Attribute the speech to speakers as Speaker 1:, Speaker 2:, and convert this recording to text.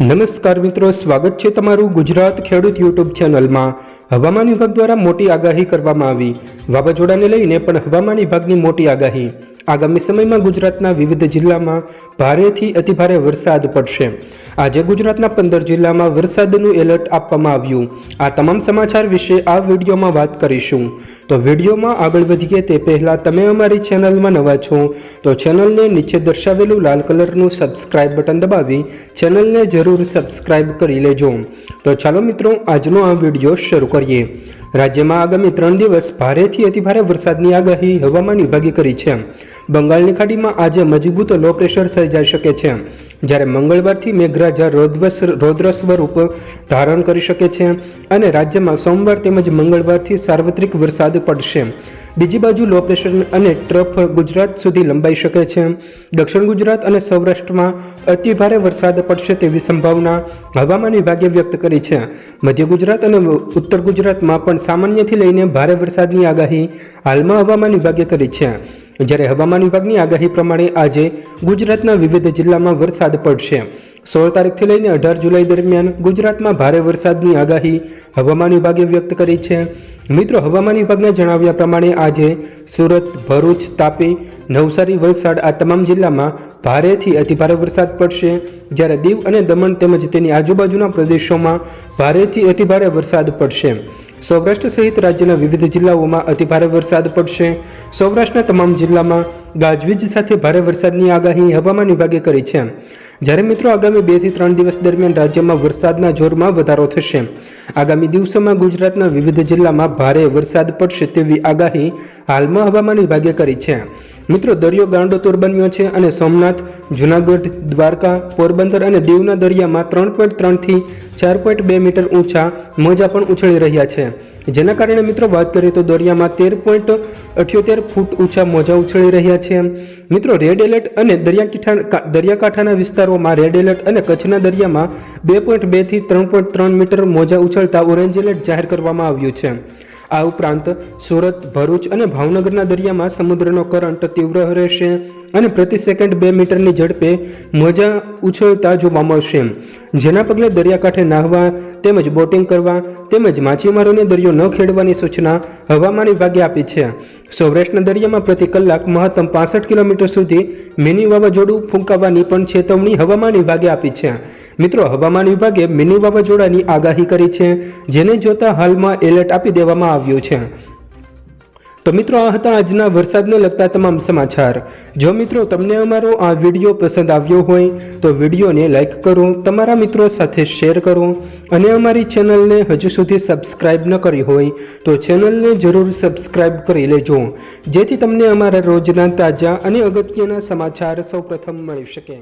Speaker 1: નમસ્કાર મિત્રો, સ્વાગત છે તમારું ગુજરાત ખેડૂત યુટ્યુબ ચેનલમાં. હવામાન વિભાગ દ્વારા મોટી આગાહી કરવામાં આવી. વાવાઝોડાને લઈને પણ હવામાન વિભાગની મોટી આગાહી. આગામી સમયમાં ગુજરાતના વિવિધ જિલ્લામાં ભારેથી અતિભારે વરસાદ પડશે. આજે ગુજરાતના પંદર જિલ્લામાં વરસાદનું એલર્ટ આપવામાં આવ્યું. આ તમામ સમાચાર વિશે આ વિડીયોમાં વાત કરીશું. તો વિડીયોમાં આગળ વધીએ તે પહેલાં તમે અમારી ચેનલમાં નવા છો, તો ચેનલને નીચે દર્શાવેલું લાલ કલરનું સબસ્ક્રાઇબ બટન દબાવી ચેનલને જરૂર સબસ્ક્રાઇબ કરી લેજો. તો ચાલો મિત્રો, આજનો આ વીડિયો શરૂ કરીએ. રાજ્યમાં આગામી ત્રણ દિવસ ભારેથી અતિભારે વરસાદની આગાહી હવામાન વિભાગે કરી છે. બંગાળની ખાડીમાં આજે મજબૂત લો પ્રેશર સર્જાઈ શકે છે. જ્યારે મંગળવારથી મેઘરાજા રૌદ્ર રૌદ્ર સ્વરૂપ ધારણ કરી શકે છે અને રાજ્યમાં સોમવાર તેમજ મંગળવારથી સાર્વત્રિક વરસાદ પડશે. બીજી બાજુ લો પ્રેશર અને ટ્રફ ગુજરાત સુધી લંબાઈ શકે છે. દક્ષિણ ગુજરાત અને સૌરાષ્ટ્રમાં અતિભારે વરસાદ પડશે તેવી સંભાવના હવામાન વિભાગે વ્યક્ત કરી છે. મધ્ય ગુજરાત અને ઉત્તર ગુજરાતમાં પણ સામાન્યથી લઈને ભારે વરસાદની આગાહી હાલમાં હવામાન વિભાગે કરી છે. જ્યારે હવામાન વિભાગની આગાહી પ્રમાણે આજે ગુજરાતના વિવિધ જિલ્લામાં વરસાદ પડશે. સોળ તારીખથી લઈને અઢાર જુલાઈ દરમિયાન ગુજરાતમાં ભારે વરસાદની આગાહી હવામાન વિભાગે વ્યક્ત કરી છે. મિત્રો, હવામાન વિભાગના જણાવ્યા પ્રમાણે આજે સુરત, ભરૂચ, તાપી, નવસારી, વલસાડ આ તમામ જિલ્લામાં ભારેથી અતિભારે વરસાદ પડશે. જ્યારે દીવ અને દમણ તેમજ તેની આજુબાજુના પ્રદેશોમાં ભારેથી અતિભારે વરસાદ પડશે. સૌરાષ્ટ્ર સહિત રાજ્યના વિવિધ જિલ્લાઓમાં અતિભારે વરસાદ પડશે. સૌરાષ્ટ્રના તમામ જિલ્લામાં ગાજવીજ સાથે ભારે વરસાદની આગાહી હવામાન વિભાગે કરી છે. જ્યારે મિત્રો આગામી બેથી ત્રણ દિવસ દરમિયાન રાજ્યમાં વરસાદના જોરમાં વધારો થશે. આગામી દિવસોમાં ગુજરાતના વિવિધ જિલ્લામાં ભારે વરસાદ પડશે તેવી આગાહી હાલમાં હવામાન વિભાગે કરી છે. મિત્રો, દરિયો ગાંડોતોર બન્યો છે અને સોમનાથ, જુનાગઢ, દ્વારકા, પોરબંદર અને દીવના દરિયામાં ત્રણ પોઈન્ટ ત્રણથી ચાર પોઈન્ટ બે મીટર ઊંચા મોજા પણ ઉછળી રહ્યા છે. જેના કારણે મિત્રો, વાત કરીએ તો દરિયામાં તેર પોઈન્ટ અઠ્યોતેર ફૂટ ઊંચા મોજા ઉછળી રહ્યા છે. મિત્રો રેડ એલર્ટ અને દરિયાકીઠા દરિયાકાંઠાના વિસ્તારોમાં રેડ એલર્ટ અને કચ્છના દરિયામાં બે પોઈન્ટ બેથી ત્રણ પોઈન્ટ ત્રણ મીટર મોજા ઉછળતા ઓરેન્જ એલર્ટ જાહેર કરવામાં આવ્યું છે. આ ઉપરાંત સુરત ભરૂચ અને ભાવનગરના દરિયામાં સમુદ્રનો કરંટ તીવ્ર રહેશે. અને પ્રતિ સેકન્ડ બે મીટરની ઝડપે મોજા ઉછળતા જોવા મળશે. જેના પગલે દરિયાકાંઠે નાહવા, તેમજ બોટિંગ કરવા, તેમજ માછીમારોને દરિયો ન ખેડવાની સૂચના હવામાન વિભાગે આપી છે. સૌરાષ્ટ્રના દરિયામાં પ્રતિ કલાક મહત્તમ પાસઠ કિલોમીટર સુધી મિની વાવાઝોડું ફૂંકાવાની પણ ચેતવણી હવામાન વિભાગે આપી છે. મિત્રો, હવામાન વિભાગે મિની વાવાઝોડાની આગાહી કરી છે, જેને જોતા હાલમાં એલર્ટ આપી દેવામાં આવ્યું છે. તો મિત્રો, આ હતા આજના વરસાદને લગતા તમામ સમાચાર. જો મિત્રો તમને અમારો આ વીડિયો પસંદ આવ્યો હોય, તો વિડીયોને લાઇક કરો, તમારા મિત્રો સાથે શેર કરો, અને અમારી ચેનલને હજુ સુધી સબસ્ક્રાઇબ ન કરી હોય, તો ચેનલને જરૂર સબસ્ક્રાઇબ કરી લેજો. જેથી તમને અમારા રોજના તાજા અને અગત્યના સમાચાર સૌપ્રથમ મળી શકે.